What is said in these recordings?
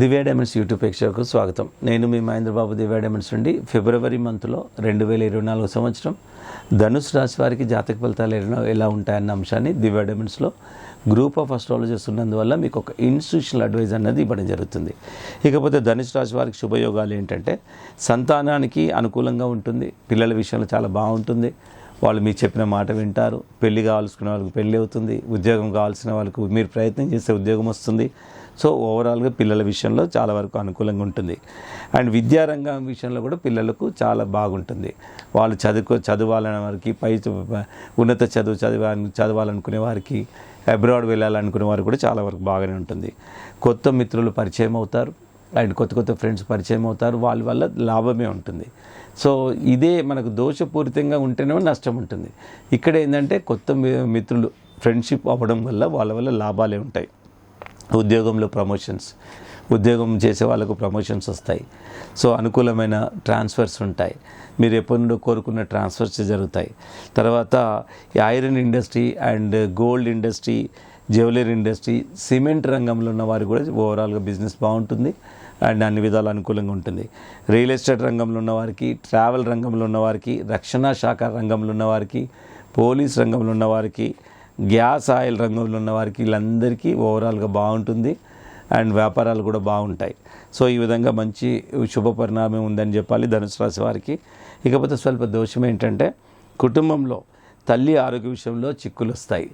దివ్య diamonds YouTube ప్రేక్షకులకు స్వాగతం. నేను మీ మహేంద్రబాబు దివ్య డైమండ్స్ నుండి ఫిబ్రవరి మంత్లో రెండు వేల ఇరవై నాలుగు సంవత్సరం ధనుసు రాశి వారికి జాతక ఫలితాలు ఎలా ఉంటాయన్న అంశాన్ని దివ్య డైమండ్స్లో గ్రూప్ ఆఫ్ అస్ట్రాలజర్స్ ఉన్నందువల్ల మీకు ఒక ఇన్స్టిట్యూషనల్ అడ్వైజ్ అన్నది ఇవ్వడం జరుగుతుంది. ఇకపోతే ధనుసు రాశి వారికి శుభయోగాలు ఏంటంటే సంతానానికి అనుకూలంగా ఉంటుంది. పిల్లల విషయంలో చాలా బాగుంటుంది. వాళ్ళు మీరు చెప్పిన మాట వింటారు. పెళ్ళి కావాల్సుకునే వాళ్ళకి పెళ్ళి అవుతుంది. ఉద్యోగం కావాల్సిన వాళ్ళకు మీరు ప్రయత్నం చేస్తే ఉద్యోగం వస్తుంది. సో ఓవరాల్గా పిల్లల విషయంలో చాలా వరకు అనుకూలంగా ఉంటుంది. అండ్ విద్యారంగం విషయంలో కూడా పిల్లలకు చాలా బాగుంటుంది. వాళ్ళు చదువుకో చదవాలనే వారికి పై ఉన్నత చదువు చదివా చదవాలనుకునే వారికి అబ్రాడ్ వెళ్ళాలనుకునే వారు కూడా చాలా వరకు బాగానే ఉంటుంది. కొత్త మిత్రులు పరిచయం అవుతారు. అండ్ కొత్త కొత్త ఫ్రెండ్స్ పరిచయం అవుతారు. వాళ్ళ వల్ల లాభమే ఉంటుంది. సో ఇదే మనకు దోషపూరితంగా ఉంటేనే నష్టం ఉంటుంది. ఇక్కడ ఏంటంటే కొత్త మిత్రులు ఫ్రెండ్షిప్ అవ్వడం వల్ల వాళ్ళ వల్ల లాభాలే ఉంటాయి. ఉద్యోగంలో ప్రమోషన్స్ ఉద్యోగం చేసే వాళ్ళకు ప్రమోషన్స్ వస్తాయి. సో అనుకూలమైన ట్రాన్స్ఫర్స్ ఉంటాయి. మీరు ఎప్పటి నుండో కోరుకున్న ట్రాన్స్ఫర్స్ జరుగుతాయి. తర్వాత ఈ iron industry and gold industry jewellery industry cement రంగంలో ఉన్న వారికి కూడా ఓవరాల్గా బిజినెస్ బాగుంటుంది. అండ్ అన్ని విధాలు అనుకూలంగా ఉంటుంది. రియల్ ఎస్టేట్ రంగంలో ఉన్నవారికి ట్రావెల్ రంగంలో ఉన్నవారికి రక్షణ శాఖ రంగంలో ఉన్నవారికి పోలీస్ రంగంలో ఉన్నవారికి గ్యాస్ ఆయిల్ రంగంలో ఉన్న వారికి వీళ్ళందరికీ ఓవరాల్గా బాగుంటుంది అండ్ వ్యాపారాలు కూడా బాగుంటాయి. సో ఈ విధంగా మంచి శుభ పరిణామం ఉందని చెప్పాలి ధనుసు రాశి వారికి. ఇకపోతే స్వల్ప దోషం ఏంటంటే కుటుంబంలో తల్లి ఆరోగ్య విషయంలో చిక్కులు వస్తాయి.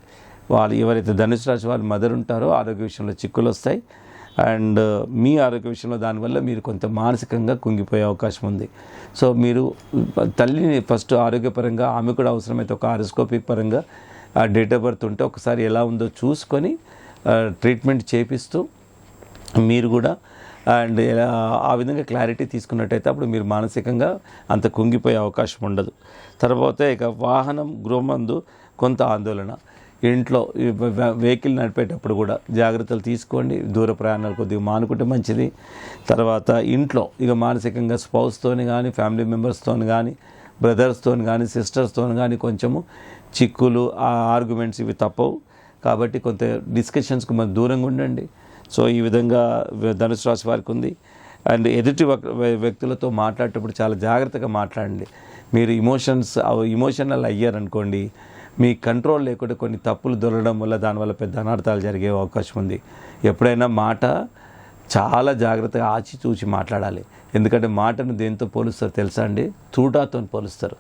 వాళ్ళు ఎవరైతే ధనుసు రాశి వారి మదర్ ఉంటారో ఆరోగ్య విషయంలో చిక్కులు వస్తాయి. అండ్ మీ ఆరోగ్య విషయంలో దానివల్ల మీరు కొంత మానసికంగా కుంగిపోయే అవకాశం ఉంది. సో మీరు తల్లిని ఫస్ట్ ఆరోగ్యపరంగా ఆమె కూడా అవసరమైతే ఒక ఆరోస్కోపిక్ పరంగా ఆ డేట్ ఆఫ్ బర్త్ ఉంటే ఒకసారి ఎలా ఉందో చూసుకొని ట్రీట్మెంట్ చేపిస్తూ మీరు కూడా అండ్ ఆ విధంగా క్లారిటీ తీసుకున్నట్టయితే అప్పుడు మీరు మానసికంగా అంత కుంగిపోయే అవకాశం ఉండదు. తర్వాత ఇక వాహనం గృహమందు కొంత ఆందోళన. ఇంట్లో వెహికల్ నడిపేటప్పుడు కూడా జాగ్రత్తలు తీసుకోండి. దూర ప్రయాణాలు కొద్దిగా మానుకుంటే మంచిది. తర్వాత ఇంట్లో ఇక మానసికంగా స్పౌస్తోని కానీ ఫ్యామిలీ మెంబర్స్తో కానీ బ్రదర్స్తో కానీ సిస్టర్స్తో కానీ కొంచెము చిక్కులు ఆ ఆర్గ్యుమెంట్స్ ఇవి తప్పవు. కాబట్టి కొంత డిస్కషన్స్కి మనం దూరంగా ఉండండి. సో ఈ విధంగా ధనుసు రాశి వారికి ఉంది. అండ్ ఎదుటి వ్యక్తులతో మాట్లాడేటప్పుడు చాలా జాగ్రత్తగా మాట్లాడండి. మీరు ఇమోషన్స్ ఇమోషనల్ అయ్యారనుకోండి మీ కంట్రోల్ లేకుండా కొన్ని తప్పులు దొరకడం వల్ల దానివల్ల పెద్ద అనర్థాలు జరిగే అవకాశం ఉంది. ఎప్పుడైనా మాట చాలా జాగ్రత్తగా ఆచి చూచి మాట్లాడాలి. ఎందుకంటే మాటను దేంతో పోలుస్తారు తెలుసా అండి? తూటాతో పోలుస్తారు.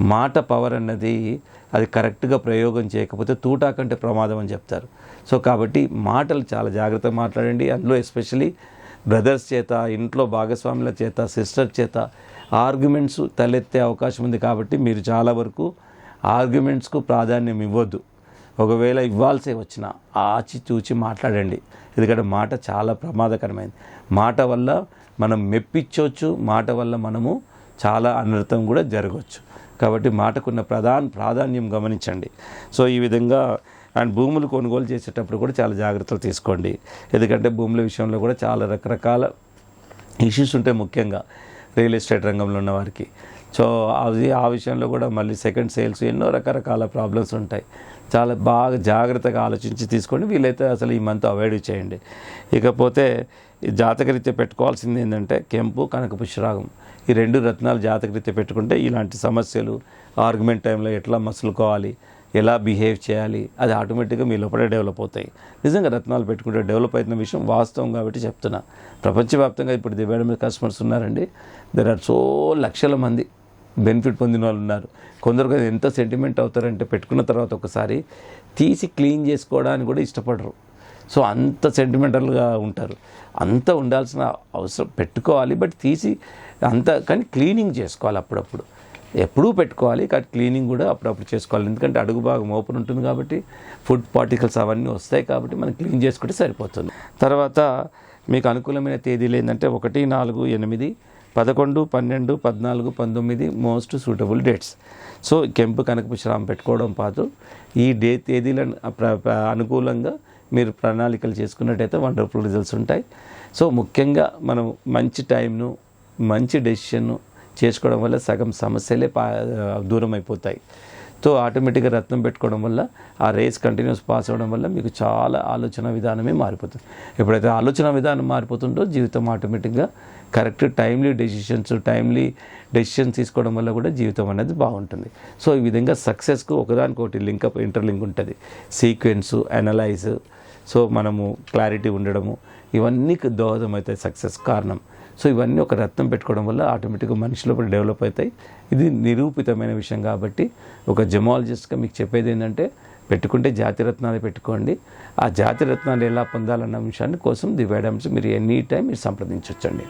మాట పవర్ అన్నది అది కరెక్ట్గా ప్రయోగం చేయకపోతే తూటా కంటే ప్రమాదం అని చెప్తారు. సో కాబట్టి మాటలు చాలా జాగ్రత్తగా మాట్లాడండి. అందులో ఎస్పెషలీ బ్రదర్స్ చేత ఇంట్లో భాగస్వాముల చేత సిస్టర్ చేత ఆర్గ్యుమెంట్స్ తలెత్తే అవకాశం ఉంది కాబట్టి మీరు చాలా వరకు ఆర్గ్యుమెంట్స్కు ప్రాధాన్యం ఇవ్వద్దు. ఒకవేళ ఇవ్వాల్సి వచ్చిన ఆచి చూచి మాట్లాడండి. ఎందుకంటే మాట చాలా ప్రమాదకరమైనది మాట వల్ల మనం మెప్పించవచ్చు మాట వల్ల మనము చాలా అనర్థం కూడా జరగవచ్చు కాబట్టి మాటకున్న ప్రధాన ప్రాధాన్యం గమనించండి. సో ఈ విధంగా అండ్ భూములు కొనుగోలు చేసేటప్పుడు కూడా చాలా జాగ్రత్తలు తీసుకోండి. ఎందుకంటే భూముల విషయంలో కూడా చాలా రకరకాల ఇష్యూస్ ఉంటాయి ముఖ్యంగా రియల్ ఎస్టేట్ రంగంలో ఉన్న వారికి. సో అది ఆ విషయంలో కూడా మళ్ళీ సెకండ్ సేల్స్ ఎన్నో రకరకాల ప్రాబ్లమ్స్ ఉంటాయి. చాలా బాగా జాగ్రత్తగా ఆలోచించి తీసుకోండి. వీలైతే అసలు ఈ మంత్ అవాయిడ్ చేయండి. ఇకపోతే జాతకరీత్యా పెట్టుకోవాల్సింది ఏంటంటే కెంపు కనక పుష్రాగం ఈ రెండు రత్నాలు జాతకరీత్యా పెట్టుకుంటే ఇలాంటి సమస్యలు ఆర్గ్యుమెంట్ టైంలో ఎట్లా మసులుకోవాలి ఎలా బిహేవ్ చేయాలి అది ఆటోమేటిక్గా మీ లోపలే డెవలప్ అవుతాయి. నిజంగా రత్నాలు పెట్టుకుంటే డెవలప్ అవుతున్న విషయం వాస్తవం కాబట్టి చెప్తున్నా. ప్రపంచవ్యాప్తంగా ఇప్పుడు దివ్యాడమి కస్టమర్స్ ఉన్నారండి. దెర్ ఆర్ సో లక్షల మంది బెనిఫిట్ పొందిన వాళ్ళు ఉన్నారు. కొందరు ఎంత సెంటిమెంట్ అవుతారంటే పెట్టుకున్న తర్వాత ఒకసారి తీసి క్లీన్ చేసుకోవడానికి కూడా ఇష్టపడరు. సో అంత సెంటిమెంటల్గా ఉంటారు. అంత ఉండాల్సిన అవసరం పెట్టుకోవాలి బట్ తీసి అంత కానీ క్లీనింగ్ చేసుకోవాలి అప్పుడప్పుడు. ఎప్పుడూ పెట్టుకోవాలి కానీ క్లీనింగ్ కూడా అప్పుడప్పుడు చేసుకోవాలి. ఎందుకంటే అడుగు భాగం ఓపెన్ ఉంటుంది కాబట్టి ఫుడ్ పార్టికల్స్ అవన్నీ వస్తాయి కాబట్టి మనం క్లీన్ చేసుకుంటే సరిపోతుంది. తర్వాత మీకు అనుకూలమైన తేదీలు ఏంటంటే ఒకటి నాలుగు ఎనిమిది పదకొండు పన్నెండు పద్నాలుగు పంతొమ్మిది మోస్ట్ సూటబుల్ డేట్స్. సో కెంపు కనకపుష్రామం పెట్టుకోవడం పాటు ఈ డే తేదీలను అనుకూలంగా మీరు ప్రణాళికలు చేసుకున్నట్టయితే వండర్ఫుల్ రిజల్ట్స్ ఉంటాయి. సో ముఖ్యంగా మనం మంచి టైంను మంచి డెసిషన్ను చేసుకోవడం వల్ల సగం సమస్యలే పా దూరం అయిపోతాయి. సో ఆటోమేటిక్గా రత్నం పెట్టుకోవడం వల్ల ఆ రేస్ కంటిన్యూస్ పాస్ అవ్వడం వల్ల మీకు చాలా ఆలోచన విధానమే మారిపోతుంది. ఎప్పుడైతే ఆలోచన విధానం మారిపోతుందో జీవితం ఆటోమేటిక్గా correct timely decisions timely decisions తీసుకోవడం వల్ల కూడా జీవితం అనేది బాగుంటుంది. సో ఈ విధంగా సక్సెస్కు ఒకదానికొకటి లింకప్ ఇంటర్లింక్ ఉంటుంది. సీక్వెన్స్ అనలైజ్ సో మనము క్లారిటీ ఉండడము ఇవన్నీ దోహదం అవుతాయి సక్సెస్ కారణం. సో ఇవన్నీ ఒక రత్నం పెట్టుకోవడం వల్ల ఆటోమేటిక్గా మనిషి లోపల డెవలప్ అవుతాయి. ఇది నిరూపితమైన విషయం కాబట్టి ఒక జమాలజిస్ట్గా మీకు చెప్పేది ఏంటంటే పెట్టుకుంటే జాతి రత్నాలు పెట్టుకోండి. ఆ జాతి రత్నాలు ఎలా పొందాలన్న విషయాన్ని కోసం ది వేడమ్స్ మీరు ఎనీ టైం మీరు సంప్రదించవచ్చండి